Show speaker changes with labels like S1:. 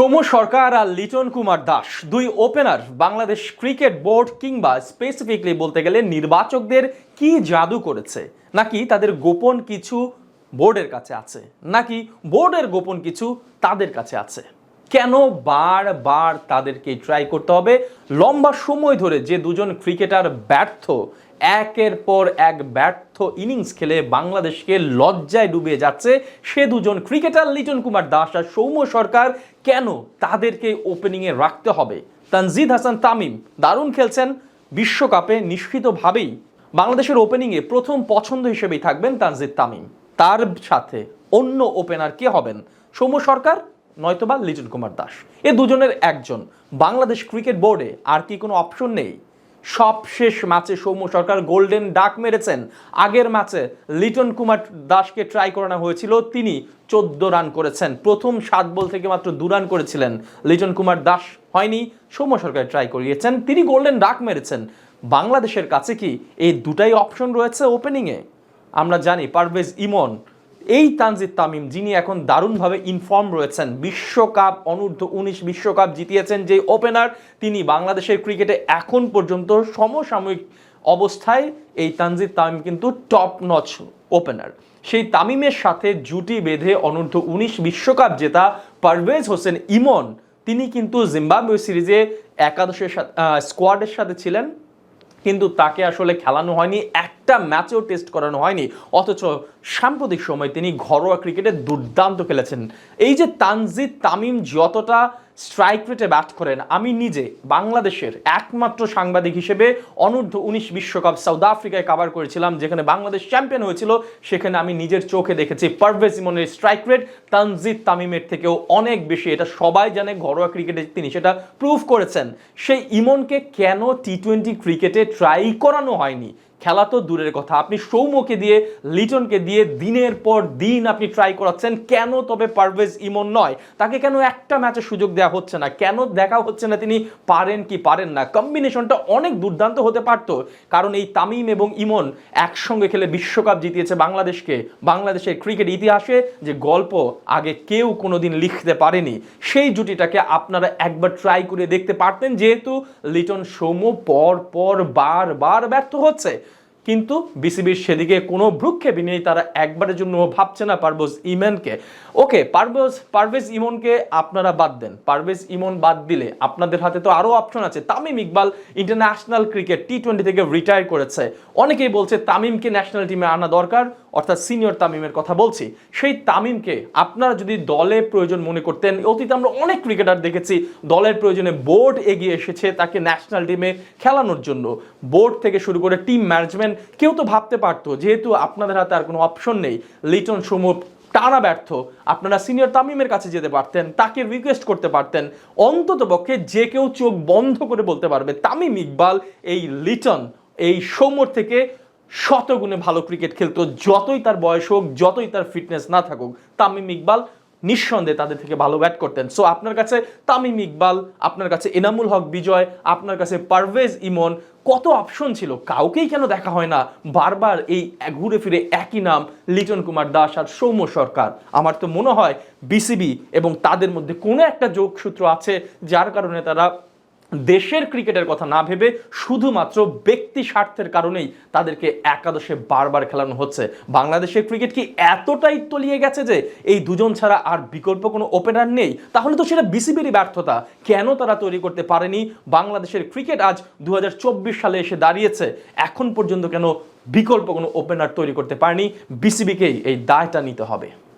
S1: সৌম্য সরকার আর লিটন কুমার দাস, দুই opener Bangladesh cricket board কিংবা specifically বলতে গেলে নির্বাচকদের কি জাদু করেছে? নাকি তাদের গোপন কিছু বোর্ডের কাছে আছে? নাকি বোর্ডের গোপন কিছু তাদের কাছে আছে? কেন বারবার তাদেরকে ট্রাই করতে হবে? লম্বা সময় ধরে যে দুজন ক্রিকেটার ব্যর্থ একের পর এক ব্যর্থ ইনিংস খেলে বাংলাদেশকে লজ্জায় ডুবিয়ে যাচ্ছে সে দুজন ক্রিকেটার লিটন কুমার দাস আর সৌম্য সরকার। কেন তাদেরকে ওপেনিংয়ে রাখতে হবে? তানজিদ হাসান তামিম দারুণ খেলছেন। বিশ্বকাপে নিশ্চিতভাবেই বাংলাদেশের ওপেনিংয়ে প্রথম পছন্দ হিসেবেই থাকবেন তানজিদ তামিম। তার সাথে অন্য ওপেনার কে হবেন? সৌম্য সরকার নয়তোবা লিটন কুমার দাস। এ দুজনের একজন। বাংলাদেশ ক্রিকেট বোর্ডে আর কি কোনো অপশন নেই? সবশেষ ম্যাচে সৌম্য সরকার গোল্ডেন ডাক মেরেছেন। আগের ম্যাচে লিটন কুমার দাসকে ট্রাই করানো হয়েছিল, তিনি চোদ্দ রান করেছেন। প্রথম সাত বল থেকে মাত্র দু রান করেছিলেন। লিটন কুমার দাস হয়নি, সৌম্য সরকার ট্রাই করিয়েছেন, তিনি গোল্ডেন ডাক মেরেছেন। বাংলাদেশের কাছে কি এই দুটাই অপশন রয়েছে ওপেনিংয়ে আমরা জানি পারভেজ ইমন এই তানজিদ তামিম, যিনি এখন দারুণভাবে ইনফর্ম রয়েছেন, বিশ্বকাপ অনূর্ধ্ব উনিশ বিশ্বকাপ জিতিয়েছেন যে ওপেনার তিনি বাংলাদেশের ক্রিকেটে এখন পর্যন্ত সমসাময়িক অবস্থায় এই তানজিদ তামিম কিন্তু টপ নচ ওপেনার সেই তামিমের সাথে জুটি বেঁধে অনূর্ধ্ব উনিশ বিশ্বকাপ জেতা পারভেজ হোসেন ইমন, তিনি কিন্তু জিম্বাবুয়ে সিরিজে একাদশের সাথে স্কোয়াডের সাথে ছিলেন, কিন্তু তাকে আসলে খেলানো হয়নি একটা ম্যাচেও টেস্ট করানো হয়নি। অথচ সাম্প্রতিক সময় তিনি ঘরোয়া ক্রিকেটে দুর্দান্ত খেলেছেন। এই যে তানজিদ তামিম যতটা স্ট্রাইক রেটে ব্যাট করেন, আমি নিজে বাংলাদেশের একমাত্র সাংবাদিক হিসেবে অনূর্ধ্ব উনিশ বিশ্বকাপ সাউথ আফ্রিকায় কাভার করেছিলাম, যেখানে বাংলাদেশ চ্যাম্পিয়ন হয়েছিল, সেখানে আমি নিজের চোখে দেখেছি পারভেজ ইমনের স্ট্রাইক রেট তানজিদ তামিমের থেকেও অনেক বেশি, এটা সবাই জানে, ঘরোয়া ক্রিকেটে তিনি সেটা প্রুভ করেছেন। সেই ইমনকে কেন টি টোয়েন্টি ক্রিকেটে ট্রাই করানো হয়নি? খেলা তো দূরের কথা। আপনি সৌম্যকে দিয়ে, লিটনকে দিয়ে দিনের পর দিন আপনি ট্রাই করাচ্ছেন, কেন তবে পারভেজ ইমন নয়? তাকে কেন একটা ম্যাচে সুযোগ দেওয়া হচ্ছে না? কেন দেখা হচ্ছে না তিনি পারেন কি পারেন না? কম্বিনেশনটা অনেক দুর্দান্ত হতে পারতো, কারণ এই তামিম এবং ইমন একসঙ্গে খেলে বিশ্বকাপ জিতিয়েছে বাংলাদেশকে। বাংলাদেশের ক্রিকেট ইতিহাসে যে গল্প আগে কেউ কোনোদিন লিখতে পারেনি, সেই জুটিটাকে আপনারা একবার ট্রাই করে দেখতে পারতেন, যেহেতু লিটন সৌম্য পর পর বারবার ব্যর্থ হচ্ছে। কিন্তু বিসিবির সেদিকে কোনো ভ্রুক্ষেপই নেই। তারা একবারের জন্য ভাবছে না পারভেজ ইমেনকে। ওকে, পারভেজ পারভেজ ইমনকে আপনারা বাদ দেন। পারভেজ ইমন বাদ দিলে আপনাদের হাতে তো আরও অপশন আছে। Tamim Iqbal international cricket T twenty থেকে রিটায়ার করেছে। অনেকেই বলছে তামিমকে ন্যাশনাল টিমে আনা দরকার। অর্থাৎ সিনিয়র তামিমের কথা বলছি, সেই তামিমকে আপনারা যদি দলে প্রয়োজন মনে করতেন অতীতে আমরা অনেক ক্রিকেটার দেখেছি, দলের প্রয়োজনে বোর্ড এগিয়ে এসেছে তাকে ন্যাশনাল টিমে খেলানোর জন্য। বোর্ড থেকে শুরু করে টিম ম্যানেজমেন্ট কেউ তো ভাবতে পারতো, যেহেতু আপনাদের হাতে আর কোনো অপশন নেই। লিটন সমুপ টানা ব্যর্থ। আপনারা সিনিয়র তামিমের কাছে যেতে পারতেন, তাকে রিকোয়েস্ট করতে পারতেন। অন্তত পক্ষে যে কেউ চোখ বন্ধ করে বলতে পারবে, তামিম ইকবাল, এই লিটন, এই সৌম্যর থেকে শতগুণে ভালো ক্রিকেট খেলতো, যতই তার বয়স হোক, যতই তার ফিটনেস না থাকুক, তামিম ইকবাল নিঃসন্দেহে তাদের থেকে ভালো ব্যাট করতেন। সো আপনার কাছে তামিম ইকবাল, আপনার কাছে এনামুল হক বিজয়, আপনার কাছে পারভেজ ইমন, কত অপশন ছিল? কাউকেই কেন দেখা হয় না? বারবার এই ঘুরে ফিরে একই নাম, লিটন কুমার দাস আর সৌম্য সরকার। আমার তো মনে হয় বিসিবি এবং তাদের মধ্যে কোনো একটা যোগসূত্র আছে, যার কারণে তারা দেশের ক্রিকেটের কথা না ভেবে শুধুমাত্র ব্যক্তি স্বার্থের কারণেই তাদেরকে একাদশে বারবার খেলানো হচ্ছে। বাংলাদেশের ক্রিকেট কি এতটাই তলিয়ে গেছে যে এই দুজন ছাড়া আর বিকল্প কোনো ওপেনার নেই? তাহলে তো সেটা বিসিবিরই ব্যর্থতা। কেন তারা তৈরি করতে পারেনি? বাংলাদেশের ক্রিকেট আজ দু হাজার চব্বিশ সালে এসে দাঁড়িয়েছে। এখন পর্যন্ত কেন বিকল্প কোনো ওপেনার তৈরি করতে পারেনি? বিসিবিকেই এই দায়টা নিতে হবে।